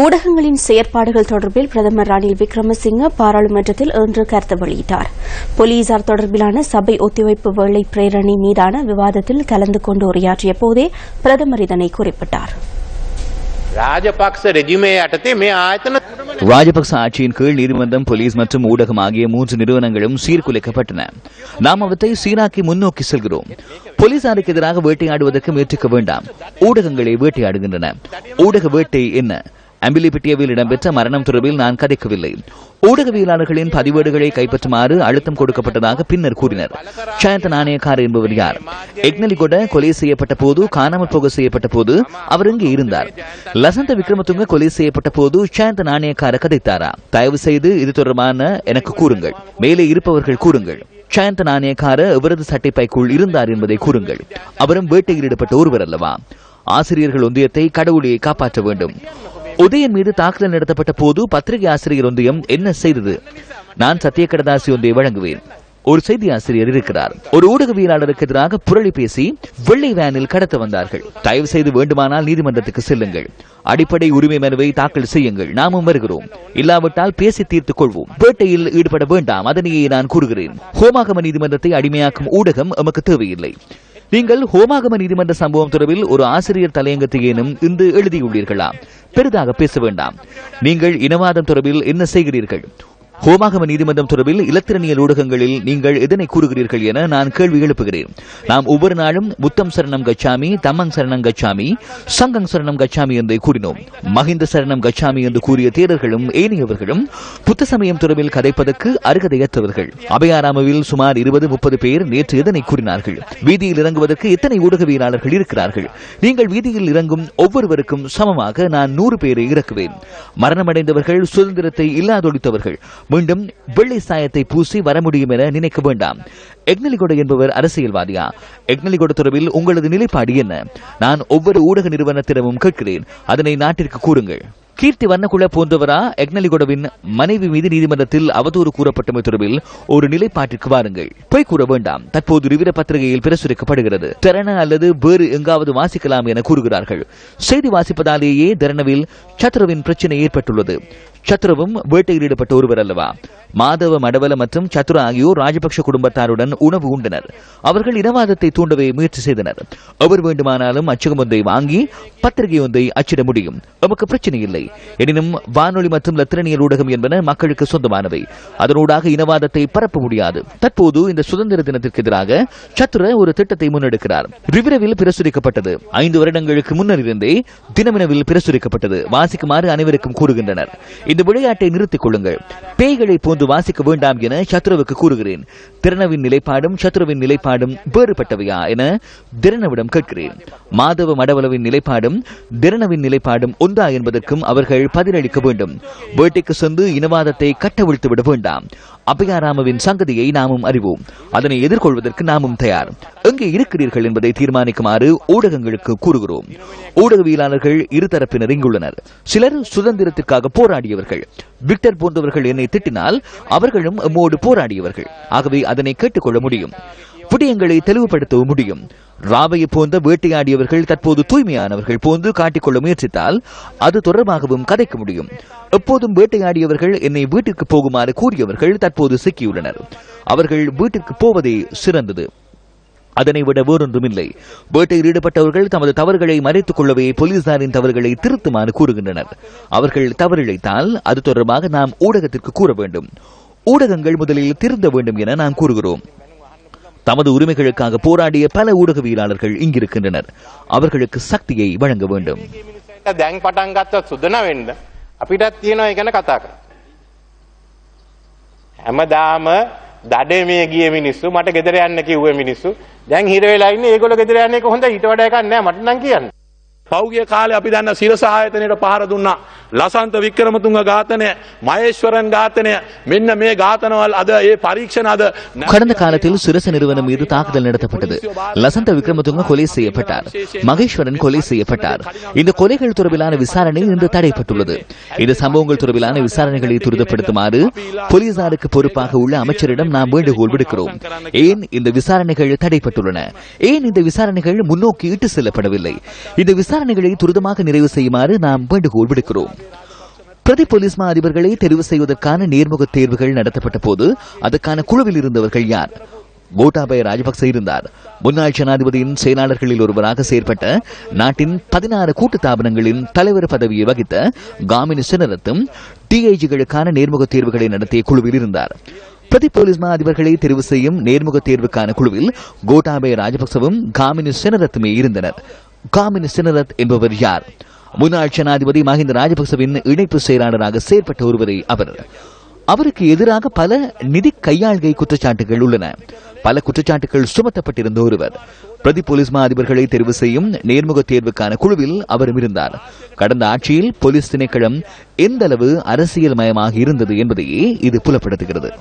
ஊடகங்களின் செயற்பாடுகள் தொடர்பில் பிரதமர் ரணில் விக்ரமசிங்க பாராளுமன்றத்தில் இன்று கருத்து வெளியிட்டார். போலீசார் தொடர்பிலான சபை ஒத்திவைப்பு வேலை பிரேரணி மீதான விவாதத்தில் கலந்து கொண்டு உரையாற்றிய போதே பிரதமர் இதனை குறிப்பிட்டார். ராஜபக்ச ஆட்சியின் கீழ் நீதிமன்றம் போலீஸ் மற்றும் ஊடகம் ஆகிய மூன்று நிறுவனங்களும் சீர்குலைக்கப்பட்டன. நாம் அவற்றை சீராக்கி முன்னோக்கி செல்கிறோம். போலீசாருக்கு எதிராக வேட்டையாடுவதற்கு முயற்சிக்க வேண்டாம். ஊடகங்களை வேட்டையாடுகின்றன. ஊடக வேட்டை என்ன? அம்பிலிபிட்டியவில் இடம்பெற்ற மரணம் தொடர்பில் நான் கதைக்கவில்லை. ஊடகவியலாளர்களின் பதிவேடுகளை கைப்பற்றுமாறு அழுத்தம் கொடுக்கப்பட்டதாக பின்னர் கூறினர். ஜயந்த நாணயக்கார் என்பவர் யார்? எக்னலிகொட கொலை செய்யப்பட்ட போது காணாமல் போக செய்யப்பட்ட போது அவர் இங்கே இருந்தார்? லசந்த விக்ரமதுங்க கொலை செய்யப்பட்ட போது ஜயந்த நாணயக்கார கதைத்தாரா? தயவு செய்து இது தொடர்பான எனக்கு கூறுங்கள். மேலே இருப்பவர்கள் கூறுங்கள். ஜயந்த நாணயக்கார இவரது சட்டைப்பைக்குள் இருந்தார் என்பதை கூறுங்கள். அவரும் வேட்டையில் ஈடுபட்ட ஒருவர் அல்லவா? ஆசிரியர்கள் ஒன்றியத்தை கடவுளையை காப்பாற்ற வேண்டும். உதயன் மீது தாக்குதல் நடத்தப்பட்ட போது பத்திரிகை ஆசிரியர் ஒன்றியம் என்ன செய்தது? நான் சத்திய கடதாசி ஒன்றை வழங்குவேன். ஒரு செய்தி ஆசிரியர் இருக்கிறார். ஒரு ஊடகவியலாளருக்கு எதிராக புரளி பேசி வெள்ளை வேனில் கடத்த வந்தார்கள். தயவு செய்து வேண்டுமானால் நீதிமன்றத்துக்கு செல்லுங்கள். அடிப்படை உரிமை மனுவை தாக்கல் செய்யுங்கள். நாமும் வருகிறோம். இல்லாவிட்டால் பேசி தீர்த்துக் கொள்வோம். வேட்டையில் ஈடுபட வேண்டாம். அதனையே நான் கூறுகிறேன். ஹோமாகம நீதிமன்றத்தை அடிமையாக்கும் ஊடகம் எமக்கு தேவையில்லை. நீங்கள் ஹோமாகம நீதிமன்ற சம்பவம் தொடர்பில் ஒரு ஆசிரியர் தலையங்கத்தை ஏனும் இன்று எழுதியுள்ளீர்களா? பெரிதாக பேச வேண்டாம். நீங்கள் இனவாதம் தொடர்பில் என்ன செய்கிறீர்கள்? ஹோமாகம நீதிமன்றம் தொடர்பில் இலத்திரனியல் ஊடகங்களில் நீங்கள் எதனை கூறுகிறீர்கள் என நான் கேள்வி எழுப்புகிறேன். நாம் ஒவ்வொரு நாளும் புத்தம் சரணம் கச்சாமி தம்மங் சரணம் கச்சாமி சங்கம் சரணம் கச்சாமி என்று கூறினோம். மஹிந்த சரணம் கச்சாமி என்று கூறிய தேரர்களும் ஏனையவர்களும் புத்த சமயம் தொடர்பில் கதைப்பதற்கு அருகதையற்றவர்கள். அபயாராமவில் சுமார் இருபது முப்பது பேர் நேற்று எதனை கூறினார்கள்? வீதியில் இறங்குவதற்கு எத்தனை ஊடகவியலாளர்கள் இருக்கிறார்கள்? நீங்கள் வீதியில் இறங்கும் ஒவ்வொருவருக்கும் சமமாக நான் நூறு பேரை இறக்குவேன். மரணமடைந்தவர்கள் சுதந்திரத்தை இல்லாதொழித்தவர்கள். மீண்டும் வெள்ளை சாயத்தை பூசி வர முடியும் என நினைக்க வேண்டாம். எக்னலிகொட என்பவர் அரசியல்வாதியா? எக்னலிகொட தொடர்பில் உங்களது நிலைப்பாடு என்ன? நான் ஒவ்வொரு ஊடக நிறுவனத்திடமும் கேட்கிறேன். அதனை நாட்டிற்கு கூறுங்கள். கீர்த்தி வண்ணகுல போன்றவரா எக்னலிகொடவின் மனைவி மீது நீதிமன்றத்தில் அவதூறு கூறப்பட்டமை தொடர்பில் ஒரு நிலைப்பாட்டிற்கு வாருங்கள். பொய் கூற வேண்டாம். தற்போது ரிவிர பத்திரிகையில் பிரசுரிக்கப்படுகிறது. திறன அல்லது வேறு எங்காவது வாசிக்கலாம் என கூறுகிறார்கள். செய்தி வாசிப்பதாலேயே தரணவில் சத்ருவின் பிரச்சனை ஏற்பட்டுள்ளது. சத்ருவும் வேட்டையில் ஈடுபட்ட ஒருவர் அல்லவா? மாதவ மடவல மற்றும் சத்ரு ஆகியோர் ராஜபக்ஷ குடும்பத்தாருடன் உணவு உண்டனர். அவர்கள் இனவாதத்தை தூண்டவே முயற்சி செய்தனர். அவர் வேண்டுமானாலும் அச்சகம் ஒன்றை வாங்கி பத்திரிகை ஒன்றை அச்சிட முடியும். நமக்கு பிரச்சனை இல்லை. எனினும் வானொலி மற்றும் லத்திரனியல் ஊடகம் என்பன மக்களுக்கு சொந்தமானவை. அதனூடாக இனவாதத்தை பரப்ப முடியாது. தற்போது இந்த சுதந்திர தினத்திற்கு எதிராக சத்ர ஒரு திட்டத்தை முன்னெடுக்கிறார். ரிவிரவில் பிரசுரிக்கப்பட்டது. ஐந்து வருடங்களுக்கு முன்னர் இருந்தே தினமினவில் பிரசுரிக்கப்பட்டது. வாசிக்குமாறு அனைவருக்கும் கூறுகின்றனர். இந்த விளையாட்டை நிறுத்திக் கொள்ளுங்கள். பேய்களை போன்று வாசிக்க வேண்டாம் என சத்ருவுக்கு கூறுகிறேன். திறனவின் நிலைப்பாடும் சத்ருவின் நிலைப்பாடும் வேறுபட்டவையா என திறனவிடம் கேட்கிறேன். மாதவ மடவளவின் நிலைப்பாடும் திறனவின் நிலைப்பாடும் ஒன்றா என்பதற்கும் அவர் அவர்கள் பதிலளிக்க வேண்டும். வேட்டைக்கு சென்று இனவாதத்தை கட்டவிழ்த்து விட வேண்டாம். அபயாராமவின் சங்கதியை நாமும் அறிவோம். அதனை எதிர்கொள்வதற்கு நாமும் தயார். எங்கே இருக்கிறீர்கள் என்பதை தீர்மானிக்குமாறு ஊடகங்களுக்கு கூறுகிறோம். ஊடகவியலாளர்கள் இருதரப்பினர் இங்குள்ளனர். சிலர் சுதந்திரத்திற்காக போராடியவர்கள். விக்டர் போன்றவர்கள் என்னை திட்டினால் அவர்களும் எம்மோடு போராடியவர்கள். ஆகவே அதனை கேட்டுக்கொள்ள முடியும். விடயங்களை தெளிவுபடுத்தவும் முடியும். ராபையை போன்ற வேட்டையாடியவர்கள் தற்போது தூய்மையானவர்கள் போன்று காட்டிக்கொள்ள முயற்சித்தால் அது தொடர்பாகவும் கதைக்க முடியும். எப்போதும் வேட்டையாடியவர்கள் என்னை வீட்டிற்கு போகுமாறு கூறியவர்கள் தற்போது சிக்கியுள்ளனர். அவர்கள் வீட்டிற்கு போவதே சிறந்தது. அதனை விட வேறொன்றுமில்லை. வேட்டையில் ஈடுபட்டவர்கள் தமது தவறுகளை மறைத்துக் கொள்ளவே போலீசாரின் தவறுகளை திருத்துமாறு கூறுகின்றனர். அவர்கள் தவறிழைத்தால் அது தொடர்பாக நாம் ஊடகத்திற்கு கூற வேண்டும். ஊடகங்கள் முதலில் திருந்த வேண்டும் என நாம் கூறுகிறோம். தமது உரிமைகளுக்காக போராடிய பல ஊடகவியலாளர்கள் இங்கிருக்கின்றனர் அவர்களுக்கு சக்தியை வழங்க வேண்டும் දැන් පටන් ගත්ත සුදන වෙන්න අපිටත් තියෙනවා ඒ ගැන කතා කරන්න. හැමදාම දඩේ ගිය මිනිස්සු මට ගෙදර යන්න කිව්වේ මිනිස්සු දැන් හිර වෙලා ඉන්නේ ඒගොල්ලෝ ගෙදර යන්නේ කොහොඳ ඊට වඩා එකක් නෑ මට නම් කියන්න. පෞගිය කාලේ අපි දන්න සිරස ආයතනයට පහර දුන්නා. ලසන්ත වික්‍රමතුංග ඝාතනය, මහේශ්වරන් ඝාතනය මෙන්න මේ ඝාතනවල් අද ඒ පරීක්ෂණ අද கடந்த காலத்தில் சிரச நிறுவனம் மீது தாக்குதல் நடத்தப்பட்டது லசந்த விக்ரமதுங்க கொலை செய்யப்பட்டார் மகேஸ்வரன் கொலை செய்யப்பட்டார் இந்த கொலைகள் தொடர்பிலான விசாரணை இன்று தடைப்பட்டுள்ளது இந்த சம்பவங்கள் தொடர்பிலான விசாரணைகளை துரிதப்படுத்துமாறு போலீசாருக்கு பொறுப்பாக உள்ள அமைச்சரிடம் நாம் வேண்டுகோள் விடுக்கிறோம் ஏன் இந்த விசாரணைகள் தடைப்பட்டுள்ளன ஏன் இந்த விசாரணைகள் முன்னோக்கி இட்டு செல்லப்படவில்லை இந்த விசாரணைகளை துரிதமாக நிறைவு செய்யுமாறு நாம் வேண்டுகோள் விடுக்கிறோம். பிரதி போலீஸ் மா அதிபர்களை தெரிவு செய்வதற்கான நேர்முக தேர்வுகள் நடத்தப்பட்ட போது அதற்கான குழுவில் இருந்தவர்கள் யார்? கோட்டாபய ராஜபக்ச இருந்தார். முன்னாள் ஜனாதிபதியின் செயலாளர்களில் ஒருவராக செயற்பட்ட நாட்டின் பதினாறு கூட்டு தாபனங்களின் தலைவர் பதவியை வகித்த காமினி சினரத்தும் டிஐஜிகளுக்கான நேர்முக தேர்வுகளை நடத்திய குழுவில் இருந்தார். பிரதி போலீஸ் மா அதிபர்களை தெரிவு செய்யும் நேர்முக தேர்வுக்கான குழுவில் கோட்டாபய ராஜபக்சவும் காமினி சினரத்துமே இருந்தனர். காமினி சினரத் என்பவர் யார்? முன்னாள் ஜனாதிபதி மஹிந்த ராஜபக்சவின் இணைப்பு செயலாளராக செயற்பட்ட ஒருவரை அவர். அவருக்கு எதிராக பல நிதி கையாள்கை குற்றச்சாட்டுகள் உள்ளன. பல குற்றச்சாட்டுகள் சுமத்தப்பட்டிருந்த ஒருவர். பிரதி போலீஸ் மா அதிபர்களை தெரிவு செய்யும் நேர்முக தேர்வுக்கான குழுவில் அவரும் இருந்தார். கடந்த ஆட்சியில் போலீஸ் திணைக்களம் எந்த அளவு அரசியல் மயமாக இருந்தது என்பதையே இது புலப்படுத்துகிறது.